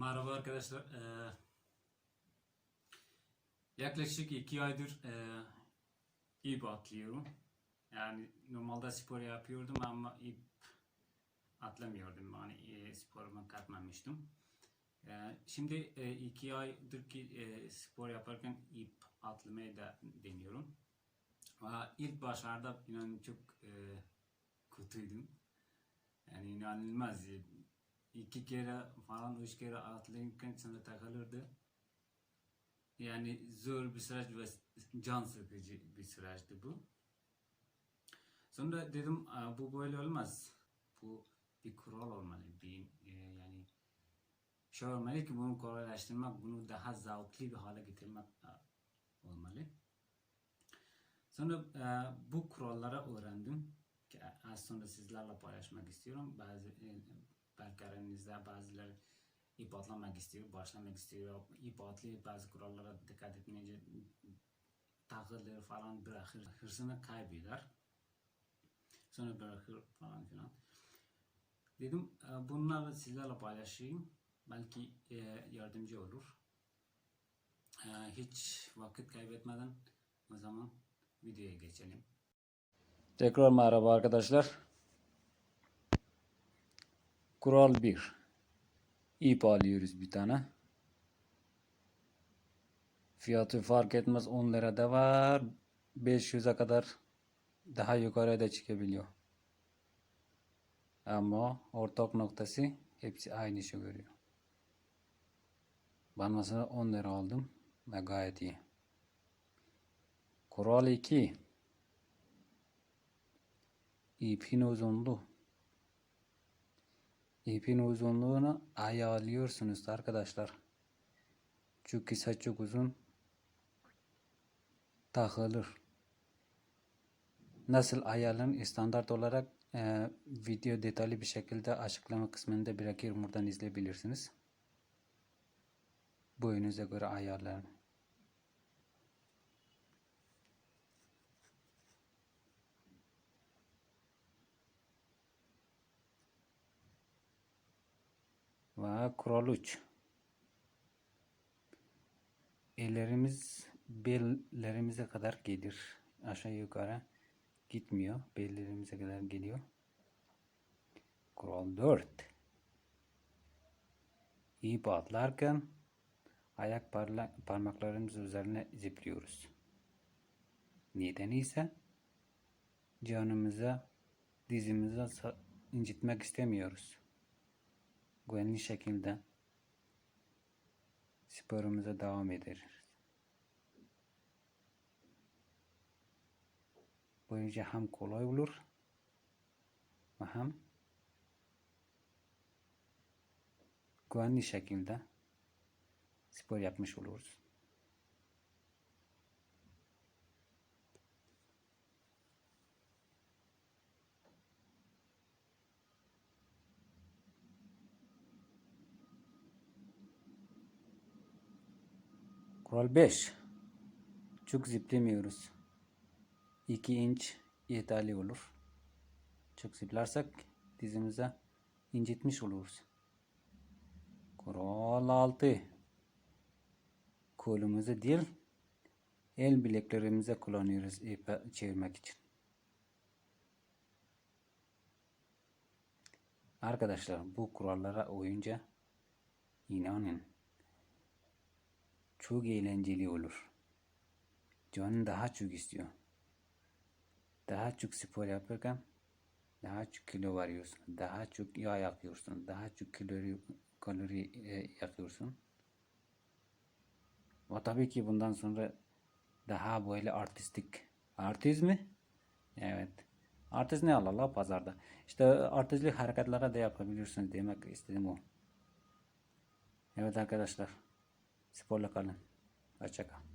Merhaba arkadaşlar. Ee, yaklaşık iki aydır e, ip atlıyorum. Yani normalde spor yapıyordum ama ip atlamıyordum. Yani e, sporuma katmamıştım. Ee, şimdi e, iki aydır ki e, spor yaparken ip atlamayı da deniyorum. Ama ilk başlarda inanın çok e, kötüydüm. Yani inanılmaz. İki kere falan üç kere atlayırken sana takılırdı. Yani zor bir süreç ve can sıkıcı bir süreçti bu. Sonra dedim "Aa, bu böyle olmaz. Bu bir kural olmalı. Bir, e, yani şey olmalı ki bunu kolaylaştırmak, bunu daha zevkli bir hale getirmek e, olmalı. Sonra e, bu kuralları öğrendim. Ki az sonra sizlerle paylaşmak istiyorum. Bazı belki aranızda bazıları ip atlamak istiyor, başlamak istiyor. İp atlayıp bazı kurallara dikkat etmeyince takılır falan bırakır. Hırsını kaybeder. Sonra bırakır falan filan. Dedim e, bunları sizlerle paylaşayım. Belki e, yardımcı olur. E, Hiç vakit kaybetmeden o zaman videoya geçelim. Tekrar merhaba arkadaşlar. Kural 1. İp alıyoruz bir tane. Fiyatı fark etmez 10 lira da var. 500'e kadar daha yukarıya da çıkabiliyor. Ama ortak noktası hepsi aynı şey görüyor. Ben mesela 10 lira aldım ve gayet iyi. Kural 2. İpin uzunluğu. İpin uzunluğunu ayarlıyorsunuz arkadaşlar. Çok kısa çok uzun takılır. Nasıl ayarlanır standart olarak e, video detaylı bir şekilde açıklama kısmında bırakıyorum buradan izleyebilirsiniz. Boyunuza göre ayarlayın. Ve kural 3. Ellerimiz bellerimize kadar gelir. Aşağı yukarı gitmiyor. Bellerimize kadar geliyor. Kural 4. İp atlarken ayak parla- parmaklarımız üzerine zipliyoruz. Neden ise canımıza dizimize incitmek istemiyoruz güvenli şekilde sporumuza devam ederiz. Böylece hem kolay olur ve hem güvenli şekilde spor yapmış oluruz. Kural 5. Çok ziplemiyoruz. 2 inç yeterli olur. Çok ziplarsak dizimize incitmiş oluruz. Kural 6. Kolumuzu değil, el bileklerimize kullanıyoruz ipi çevirmek için. Arkadaşlar bu kurallara uyunca inanın çok eğlenceli olur. Canın daha çok istiyor. Daha çok spor yaparken daha çok kilo varıyorsun. Daha çok yağ yakıyorsun. Daha çok kalori, kalori e, yakıyorsun. Ve tabii ki bundan sonra daha böyle artistik. Artist mi? Evet. Artist ne Allah pazarda. İşte artistlik hareketlere de yapabilirsiniz demek istedim o. Evet arkadaşlar. Sporla kalın. Hoşçakalın.